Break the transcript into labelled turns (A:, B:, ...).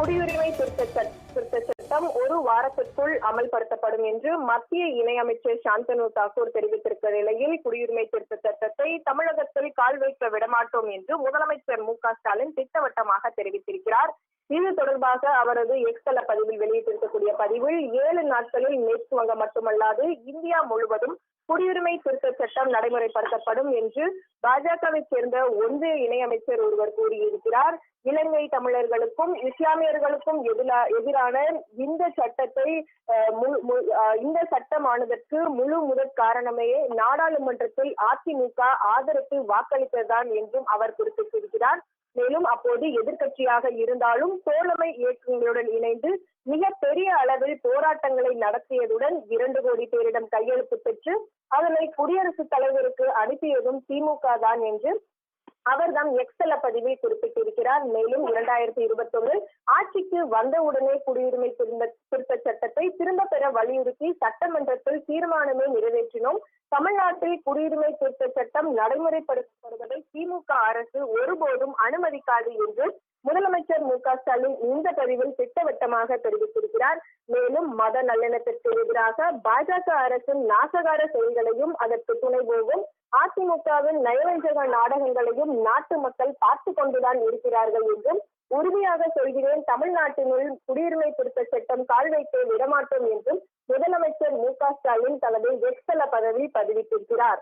A: குடியுரிமை திருத்த திருத்த சட்டம் ஒரு வாரத்திற்குள் அமல்படுத்தப்படும் என்று மத்திய இணையமைச்சர் சாந்தனு தாக்கூர் தெரிவித்திருக்க நிலையில் குடியுரிமை திருத்த சட்டத்தை தமிழகத்தில் கால் வைக்க விடமாட்டோம் என்று முதலமைச்சர் மு க ஸ்டாலின் திட்டவட்டமாக தெரிவித்திருக்கிறார். இது தொடர்பாக அவரது எக்ஸ்தல பதிவில் வெளியிட்டிருக்கக்கூடிய பதிவில் ஏழு நாட்களில் மேற்கு வங்கம் மட்டுமல்லாது இந்தியா முழுவதும் குடியுரிமை திருத்த சட்டம் நடைமுறைப்படுத்தப்படும் என்று பாஜகவை சேர்ந்த ஒன்றிய இணையமைச்சர் ஒருவர் கூறியிருக்கிறார். இலங்கை தமிழர்களுக்கும் இஸ்லாமியர்களுக்கும் எதிரான இந்த சட்டத்தை இந்த சட்டமானதற்கு முழு முதற் காரணமே நாடாளுமன்றத்தில் அதிமுக ஆதரத்து வாக்களித்ததுதான் என்றும் அவர் குறிப்பிட்டிருக்கிறார். மேலும் அப்போது எதிர்கட்சியாக இருந்தாலும் தோழமை இயக்கங்களுடன் இணைந்து மிக பெரிய அளவில் போராட்டங்களை நடத்தியதுடன் இரண்டு கோடி பேரிடம் கையெழுத்து பெற்று அதனை குடியரசுத் தலைவருக்கு அனுப்பியதும் திமுக தான் என்று அவர் தம் எக்ஸல பதிவில் குறிப்பிட்டிருக்கிறார். மேலும் இரண்டாயிரத்தி இருபத்தொன்னு ஆட்சிக்கு வந்தவுடனே குடியுரிமை திருத்த சட்டத்தை திரும்ப பெற வலியுறுத்தி சட்டமன்றத்தில் தீர்மானமே நிறைவேற்றினோம். தமிழ்நாட்டில் குடியுரிமை திருத்த சட்டம் நடைமுறைப்படுத்தப்படுவதை திமுக அரசு ஒருபோதும் அனுமதிக்காது என்று முதலமைச்சர் மு க ஸ்டாலின் இந்த பதிவில் திட்டவட்டமாக தெரிவித்திருக்கிறார். மேலும் மத நல்லெண்ணத்திற்கு எதிராக பாஜக அரசின் நாசகார செயல்களையும் அதற்கு துணை போகும் அதிமுகவின் நயவஞ்சக நாடகங்களையும் நாட்டு மக்கள் பார்த்து கொண்டுதான் இருக்கிறார்கள் என்றும் உறுதியாக சொல்கிறேன். தமிழ்நாட்டினுள் குடியுரிமை திருத்த சட்டம் கால் வைக்க விடமாட்டோம் என்றும் முதலமைச்சர் மு க ஸ்டாலின் தனது எக்ஸல பதவி பதிவிட்டிருக்கிறார்.